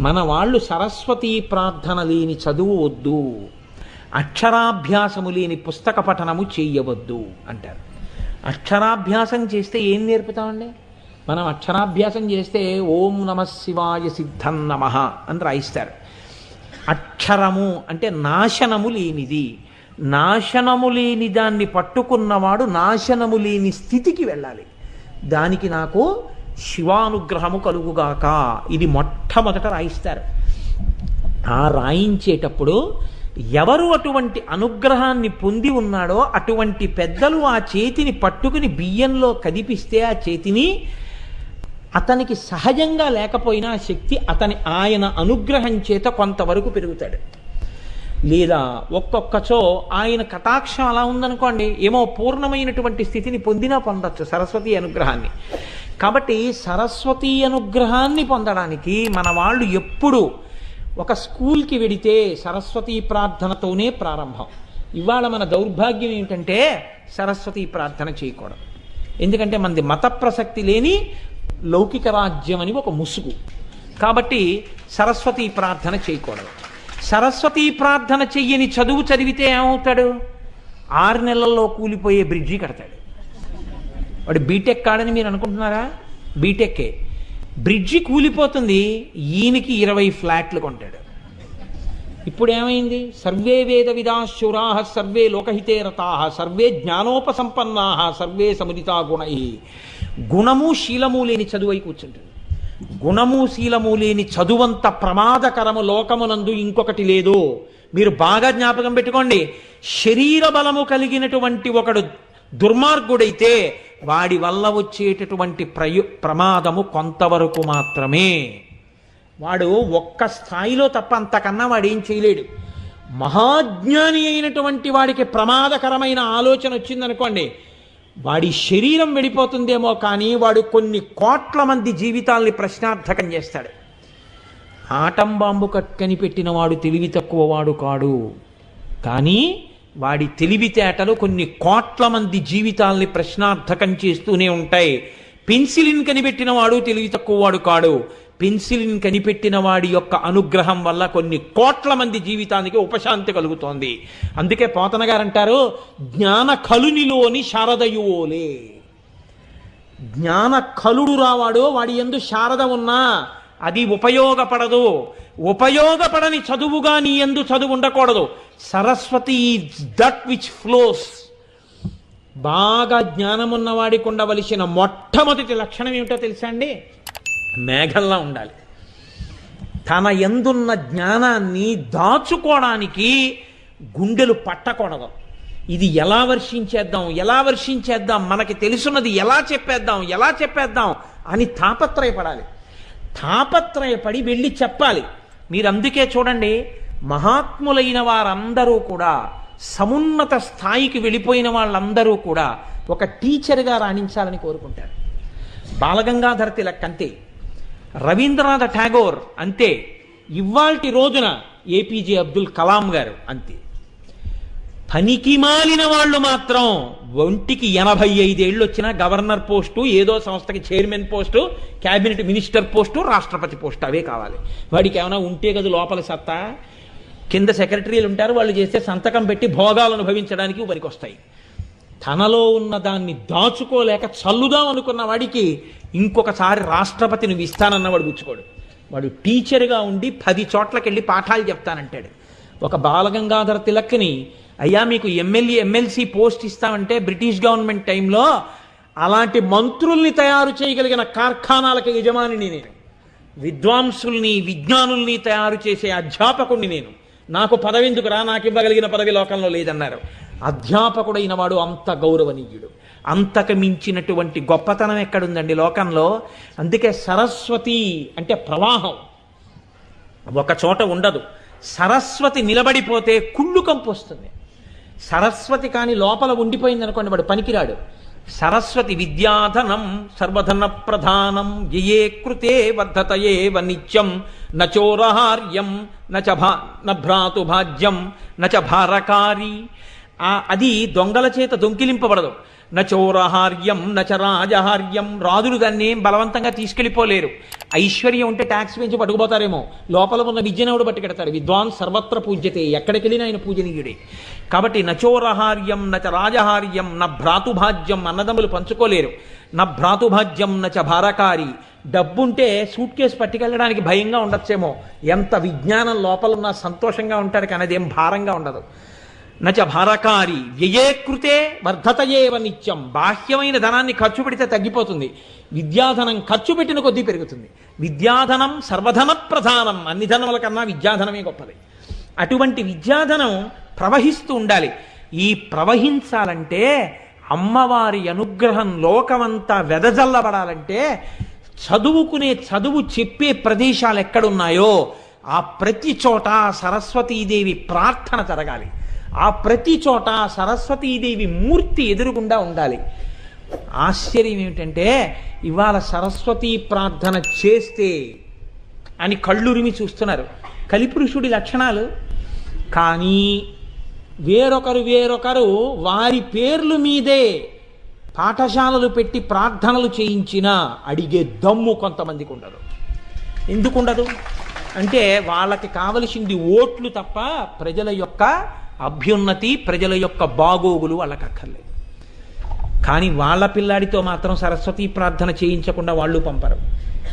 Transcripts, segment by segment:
మన వాళ్ళు సరస్వతీ ప్రార్థన లేని చదువు వద్దు. అక్షరాభ్యాసము లేని పుస్తక పఠనము చేయవద్దు అంటారు. అక్షరాభ్యాసం చేస్తే ఏం నేర్పుతామండి? మనం అక్షరాభ్యాసం చేస్తే ఓం నమ శివాయ సిద్ధం నమ అని రాయిస్తారు. అక్షరము అంటే నాశనము లేనిది. నాశనము లేని దాన్ని పట్టుకున్నవాడు నాశనము లేని స్థితికి వెళ్ళాలి. దానికి నాకు శివానుగ్రహము కలుగుగాక. ఇది మొట్టమొదట రాయిస్తారు. ఆ రాయించేటప్పుడు ఎవరు అటువంటి అనుగ్రహాన్ని పొంది ఉన్నాడో అటువంటి పెద్దలు ఆ చేతిని పట్టుకుని బియ్యంలో కదిపిస్తే ఆ చేతిని అతనికి సహజంగా లేకపోయినా శక్తి అతని ఆయన అనుగ్రహం చేత కొంతవరకు పెరుగుతాడు. లేదా ఒక్కొక్కచో ఆయన కటాక్షం అలా ఉందనుకోండి ఏమో పూర్ణమైనటువంటి స్థితిని పొందినా పొందొచ్చు సరస్వతి అనుగ్రహాన్ని. కాబట్టి సరస్వతి అనుగ్రహాన్ని పొందడానికి మన వాళ్ళు ఎప్పుడు ఒక స్కూల్కి వెడితే సరస్వతి ప్రార్థనతోనే ప్రారంభం. ఇవాళ మన దౌర్భాగ్యం ఏమిటంటే సరస్వతి ప్రార్థన చేయకూడదు. ఎందుకంటే మనది మత ప్రసక్తి లేని లౌకిక రాజ్యం అని ఒక ముసుగు. కాబట్టి సరస్వతి ప్రార్థన చేయకూడదు. సరస్వతి ప్రార్థన చెయ్యని చదువు చదివితే ఏమవుతాడు? ఆరు నెలల్లో కూలిపోయే బ్రిడ్జి కడతాడు. వాడు బీటెక్ కాడని మీరు అనుకుంటున్నారా? బీటెక్కే బ్రిడ్జి కూలిపోతుంది ఈయనకి ఇరవై ఫ్లాట్లు కొంటాడు. ఇప్పుడు ఏమైంది సర్వే వేద విదాశురా సర్వే లోకహితే రతా సర్వే జ్ఞానోపసంపన్నా సర్వే సముదితా గుణై. గుణము శీలము లేని చదువై కూర్చుంటుంది. గుణము శీలము లేని చదువంత ప్రమాదకరము లోకమునందు ఇంకొకటి లేదు. మీరు బాగా జ్ఞాపకం పెట్టుకోండి. శరీర బలము కలిగినటువంటి ఒకడు దుర్మార్గుడైతే వాడి వల్ల వచ్చేటటువంటి ప్రయు ప్రమాదము కొంతవరకు మాత్రమే. వాడు ఒక్క స్థాయిలో తప్ప అంతకన్నా వాడు ఏం చేయలేడు. మహాజ్ఞాని అయినటువంటి వాడికి ప్రమాదకరమైన ఆలోచన వచ్చిందనుకోండి వాడి శరీరం వెళ్ళిపోతుందేమో కానీ వాడు కొన్ని కోట్ల మంది జీవితాల్ని ప్రశ్నార్థకం చేస్తాడు. ఆటం బాంబు కట్కని పెట్టిన వాడు తెలివి తక్కువ వాడు కాడు. కానీ వాడి తెలివితేటలు కొన్ని కోట్ల మంది జీవితాల్ని ప్రశ్నార్థకం చేస్తూనే ఉంటాయి. పెన్సిలిన్ కనిపెట్టిన వాడు తెలివి తక్కువ వాడు కాడు. పెన్సిలిన్ కనిపెట్టిన వాడి యొక్క అనుగ్రహం వల్ల కొన్ని కోట్ల మంది జీవితానికి ఉపశాంతి కలుగుతోంది. అందుకే పోతన గారు అంటారు జ్ఞాన కలునిలోని శారదయువోలే. జ్ఞాన కలుడు రావాడు వాడి ఎందు శారద ఉన్నా అది ఉపయోగపడదు. ఉపయోగపడని చదువుగా నీ ఎందు చదువు ఉండకూడదు. సరస్వతి దట్ విచ్ ఫ్లోస్ బాగా జ్ఞానం ఉన్నవాడికి ఉండవలసిన మొట్టమొదటి లక్షణం ఏమిటో తెలుసా అండి? మేఘంలా ఉండాలి. తన ఎందున్న జ్ఞానాన్ని దాచుకోవడానికి గుండెలు పట్టకూడదు. ఇది ఎలా వర్షించేద్దాం ఎలా వర్షించేద్దాం మనకి తెలుసున్నది ఎలా చెప్పేద్దాం ఎలా చెప్పేద్దాం అని తాపత్రయపడాలి. తాపత్రయపడి వెళ్ళి చెప్పాలి. మీరు అందుకే చూడండి మహాత్ములైన వారందరూ కూడా సమున్నత స్థాయికి వెళ్ళిపోయిన వాళ్ళందరూ కూడా ఒక టీచర్గా రాణించాలని కోరుకుంటారు. బాలగంగాధర తిలక్ అంతే. రవీంద్రనాథ్ ఠాగోర్ అంతే. ఇవాల్టి రోజున ఏపీజే అబ్దుల్ కలాం గారు అంతే. పనికి మాలిన వాళ్ళు మాత్రం ఒంటికి ఎనభై ఐదేళ్ళు వచ్చిన గవర్నర్ పోస్టు ఏదో సంస్థకి chairman post cabinet minister post రాష్ట్రపతి పోస్టు అవే కావాలి. వాడికి ఏమైనా ఉంటే కదా లోపల సత్తా. కింద సెక్రటరీలు ఉంటారు వాళ్ళు చేస్తే సంతకం పెట్టి భోగాలు అనుభవించడానికి పనికొస్తాయి తనలో ఉన్న దాన్ని దాచుకోలేక చల్లుదాం అనుకున్న వాడికి ఇంకొకసారి రాష్ట్రపతి నువ్వు ఇస్తానన్నవాడు గుచ్చుకోడు. వాడు టీచర్గా ఉండి పది చోట్లకెళ్ళి పాఠాలు చెప్తానంటాడు. ఒక బాలగంగాధర తిలక్ని అయ్యా మీకు ఎమ్మెల్యే ఎమ్మెల్సీ పోస్ట్ ఇస్తామంటే బ్రిటిష్ గవర్నమెంట్ టైంలో అలాంటి మంత్రుల్ని తయారు చేయగలిగిన కార్ఖానాలకు యజమానిని నేను. విద్వాంసుల్ని విజ్ఞానుల్ని తయారు చేసే అధ్యాపకుణ్ణి నేను. నాకు పదవి ఎందుకురా నాకు ఇవ్వగలిగిన పదవి లోకంలో లేదన్నారు. అధ్యాపకుడైన వాడు అంత గౌరవనీయుడు. అంతకు మించినటువంటి గొప్పతనం ఎక్కడుందండి లోకంలో? అందుకే సరస్వతి అంటే ప్రవాహం. ఒక చోట ఉండదు. సరస్వతి నిలబడిపోతే కుళ్ళు కంపు వస్తుంది. సరస్వతి కాని లోపల ఉండిపోయింది అనుకోండి వాడు పనికిరాడు. సరస్వతి విద్యాధనం సర్వధన ప్రధానం యయే కృతే వర్ధతయే నిత్యం నచోరహార్యం నచ భా నభ్రాతు భాజ్యం నచ భారకారి. అది దొంగల చేత దొంకిలింపబడదు నచోరహార్యం నచ రాజహార్యం. రాజులు దాన్ని ఏం బలవంతంగా తీసుకెళ్ళిపోలేరు. ఐశ్వర్యం ఉంటే ట్యాక్స్ పెంచి పట్టుకుపోతారేమో. లోపల ఉన్న విద్యనవుడు పట్టుకెడతాడు విద్వాన్ సర్వత్ర పూజ్యతే. ఎక్కడికి వెళ్ళినా ఆయన పూజనీయుడే. కాబట్టి నచోరహార్యం నచ రాజహార్యం న భ్రాతుభాజ్యం అన్నదమ్ములు పంచుకోలేరు. న భ్రాతుభాజ్యం నచ భారకారి. డబ్బుంటే సూట్ కేసు పట్టుకెళ్ళడానికి భయంగా ఉండొచ్చేమో. ఎంత విజ్ఞానం లోపల ఉన్నా సంతోషంగా ఉంటారు కానీ అదేం భారంగా ఉండదు. నచ భారకారి వ్యయే కృతే వర్ధతయేవ నిత్యం. బాహ్యమైన ధనాన్ని ఖర్చు పెడితే తగ్గిపోతుంది. విద్యాధనం ఖర్చు పెట్టిన కొద్దీ పెరుగుతుంది. విద్యాధనం సర్వధన ప్రధానం. అన్ని ధనముల కన్నా విద్యాధనమే గొప్పది. అటువంటి విద్యాధనం ప్రవహిస్తూ ఉండాలి. ఈ ప్రవహించాలంటే అమ్మవారి అనుగ్రహం లోకమంతా వెదజల్లబడాలంటే చదువుకునే చదువు చెప్పే ప్రదేశాలు ఎక్కడున్నాయో ఆ ప్రతి చోట సరస్వతీదేవి ప్రార్థన జరగాలి. ఆ ప్రతి చోట సరస్వతీదేవి మూర్తి ఎదురుగుండా ఉండాలి. ఆశ్చర్యం ఏమిటంటే ఇవాళ సరస్వతీ ప్రార్థన చేస్తే అని కళ్ళురిమి చూస్తున్నారు. కలిపురుషుడి లక్షణాలు? కానీ వేరొకరు వేరొకరు వారి పేర్లు మీదే పాఠశాలలు పెట్టి ప్రార్థనలు చేయించినా అడిగే దమ్ము కొంతమందికి ఉండదు. ఎందుకు ఉండదు అంటే వాళ్ళకి కావలసింది ఓట్లు తప్ప ప్రజల యొక్క అభ్యున్నతి ప్రజల యొక్క బాగోగులు వాళ్ళకి అక్కర్లేదు. కానీ వాళ్ళ పిల్లాడితో మాత్రం సరస్వతీ ప్రార్థన చేయించకుండా వాళ్ళు పంపరు.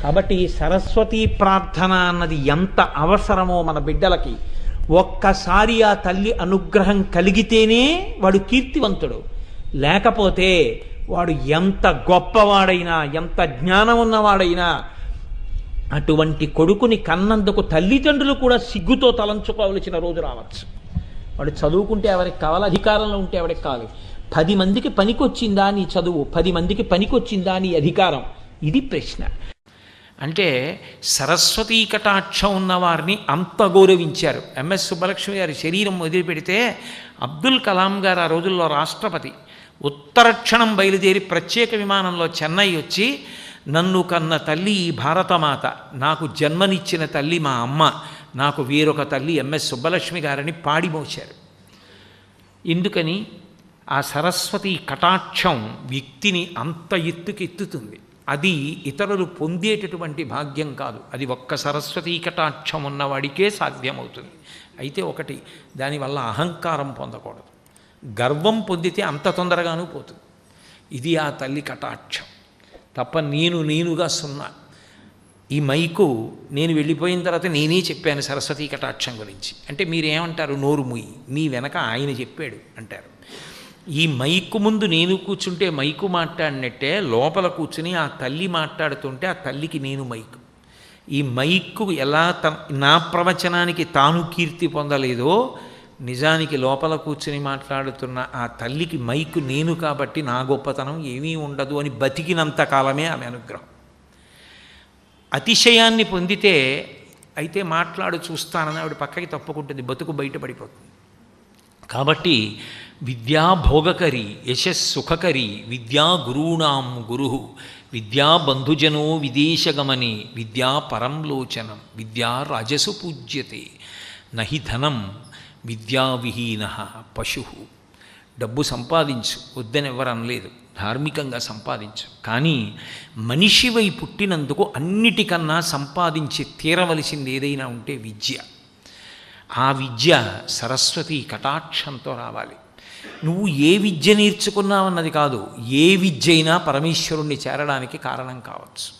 కాబట్టి సరస్వతీ ప్రార్థన అన్నది ఎంత అవసరమో మన బిడ్డలకి ఒక్కసారి ఆ తల్లి అనుగ్రహం కలిగితేనే వాడు కీర్తివంతుడు. లేకపోతే వాడు ఎంత గొప్పవాడైనా ఎంత జ్ఞానం ఉన్నవాడైనా అటువంటి కొడుకుని కన్నందుకు తల్లిదండ్రులు కూడా సిగ్గుతో తలంచుకోవలసిన రోజు రావచ్చు. వాడు చదువుకుంటే ఎవరికి కావాలి అధికారంలో ఉంటే ఎవరికి కావాలి? పది మందికి పనికొచ్చిందా నీ చదువు? పది మందికి పనికొచ్చిందా నీ అధికారం? ఇది ప్రశ్న. అంటే సరస్వతీ కటాక్షం ఉన్నవారిని అంత గౌరవించారు. ఎంఎస్ సుబ్బలక్ష్మి గారి శరీరం వదిలిపెడితే అబ్దుల్ కలాం గారు ఆ రోజుల్లో రాష్ట్రపతి. ఉత్తరక్షణం బయలుదేరి ప్రత్యేక విమానంలో చెన్నై వచ్చి నన్ను కన్న తల్లి ఈ భారతమాత. నాకు జన్మనిచ్చిన తల్లి మా అమ్మ. నాకు వేరొక తల్లి ఎంఎస్ సుబ్బలక్ష్మి గారని పాడిమోచారు ఎందుకని? ఆ సరస్వతి కటాక్షం వ్యక్తిని అంత ఎత్తుకెత్తుతుంది అది ఇతరులు పొందేటటువంటి భాగ్యం కాదు. అది ఒక్క సరస్వతీ కటాక్షం ఉన్నవాడికే సాధ్యమవుతుంది. అయితే ఒకటి దానివల్ల అహంకారం పొందకూడదు. గర్వం పొందితే అంత తొందరగానూ పోతుంది. ఇది ఆ తల్లి కటాక్షం. తప్ప నేను నేనుగా సున్నా. ఈ మైకు నేను వెళ్ళిపోయిన తర్వాత నేనే చెప్పాను సరస్వతీ కటాక్షం గురించి. అంటే మీరేమంటారు? నోరు ముయ్యి నీ వెనక ఆయన చెప్పాడు అంటారు. ఈ మైకు ముందు నేను కూర్చుంటే మైకు మాట్లాడినట్టే లోపల కూర్చుని ఆ తల్లి మాట్లాడుతుంటే ఆ తల్లికి నేను మైకు. ఈ మైకు ఎలా త నా ప్రవచనానికి తాను కీర్తి పొందలేదో నిజానికి లోపల కూర్చుని మాట్లాడుతున్న ఆ తల్లికి మైకు నేను కాబట్టి నా గొప్పతనం ఏమీ ఉండదు అని బతికినంత కాలమే ఆమె అనుగ్రహం. అతిశయాన్ని పొందితే అయితే మాట్లాడు చూస్తానని ఆవిడ పక్కకి తప్పుకుంటుంది బతుకు బయటపడిపోతుంది. కాబట్టి విద్యా భోగకరి యశస్సుఖకరి విద్యా గురూణాం గురు విద్యా బంధుజనో విదేశగమని విద్యా పరంలోచనం విద్యా రాజసు పూజ్యతే నహి ధనం విద్యావిహీన పశు. డబ్బు సంపాదించు వద్దని ధార్మికంగా సంపాదించు. కానీ మనిషివై పుట్టినందుకు అన్నిటికన్నా సంపాదించి తీరవలసింది ఏదైనా ఉంటే విద్య. ఆ విద్య సరస్వతి కటాక్షంతో రావాలి. నువ్వు ఏ విద్య నేర్చుకున్నావన్నది కాదు ఏ విద్య అయినా పరమేశ్వరుణ్ణి చేరడానికి కారణం కావచ్చు.